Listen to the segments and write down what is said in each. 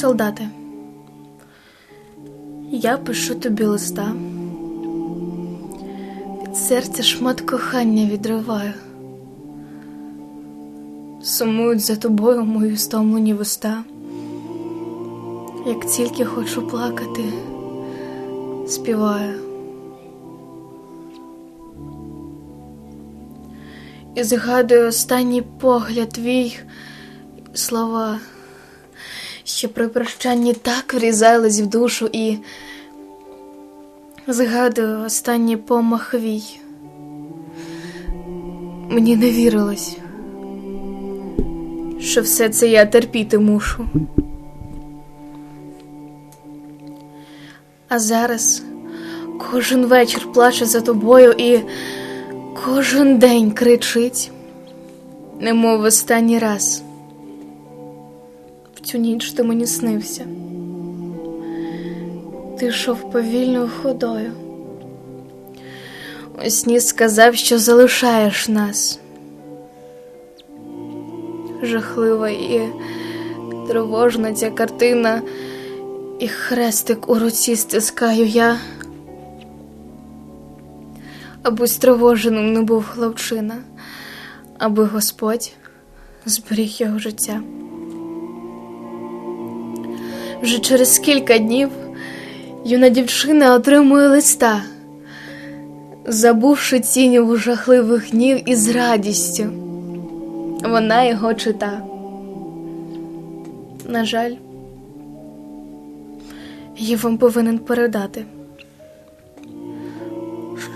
Солдати, я пишу тобі листа. Від серця шмат кохання відриваю. Сумують за тобою мої стомлені вуста. Як тільки хочу плакати, співаю. І згадую останній погляд твій слова, що при прощанні так врізались в душу і згадую останній помах вій. Мені не вірилось, що все це я терпіти мушу. А зараз кожен вечір плаче за тобою і кожен день кричить, немов в останній раз. Цю ніч ти мені снився. Ти йшов повільною ходою. У сні сказав, що залишаєш нас. Жахлива і тривожна ця картина, і хрестик у руці стискаю я. Аби стривоженим не був хлопчина, аби Господь зберіг його життя. Вже через кілька днів юна дівчина отримує листа, забувши тіньову жахливих днів із радістю, вона його чита. На жаль, я вам повинен передати,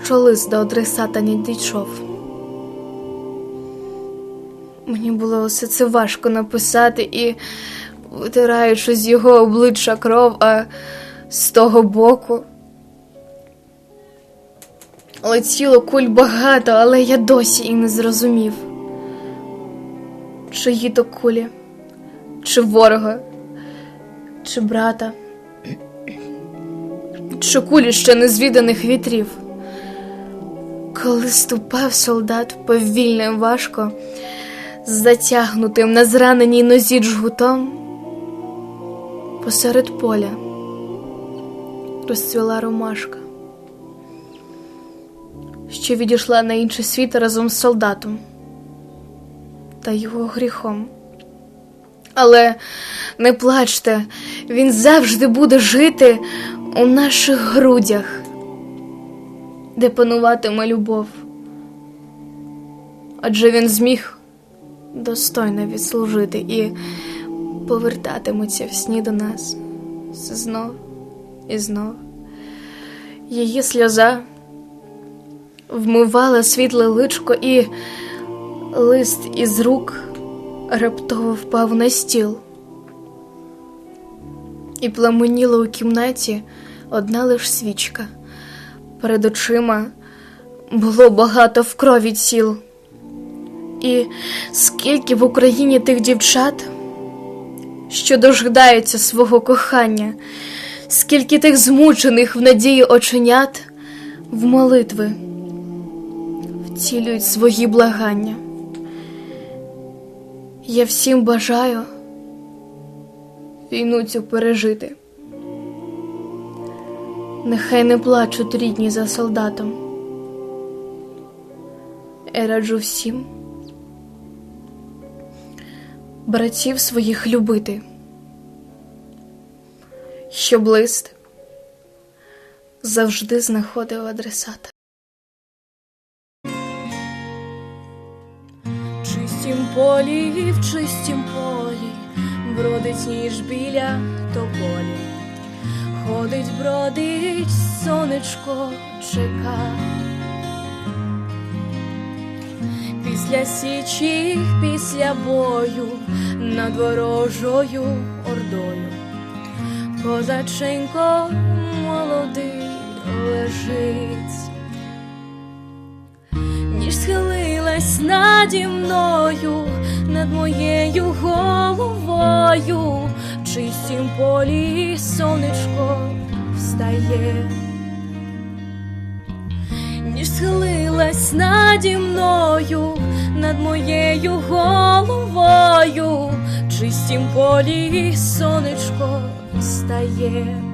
що лист до адресата не дійшов. Мені було все це важко написати і, витираючи з його обличчя кров, а з того боку. Летіло куль багато, але я досі і не зрозумів, чиї то кулі, чи ворога, чи брата, чи кулі ще незвіданих вітрів. Коли ступав солдат повільно і важко, затягнутим на зраненій нозі жгутом, посеред поля розцвіла ромашка, що відійшла на інший світ разом з солдатом та його гріхом. Але не плачте, він завжди буде жити у наших грудях, де пануватиме любов. Адже він зміг достойно відслужити і повертатиметься в сні до нас знов і знов. Її сльоза вмивала світле личко, і лист із рук раптово впав на стіл. І пламеніла у кімнаті одна лиш свічка. Перед очима було багато в крові тіл. І скільки в Україні тих дівчат, що дожидаються свого кохання, скільки тих змучених в надії оченят в молитви втілюють свої благання. Я всім бажаю війну цю пережити. Нехай не плачуть рідні за солдатом. Я раджу всім братів своїх любити, щоб лист завжди знаходив адресата. чистім полі, в чистім полі, бродить ніж біля тополі, ходить, бродить, сонечко чека. Після січі, після бою над ворожою ордою, козаченько молодий лежить. Ніж схилилась наді мною над моєю головою, в чистім полі сонечко встає, ніж схилилась наді мною над моєю головою, чистім полі сонечко стає.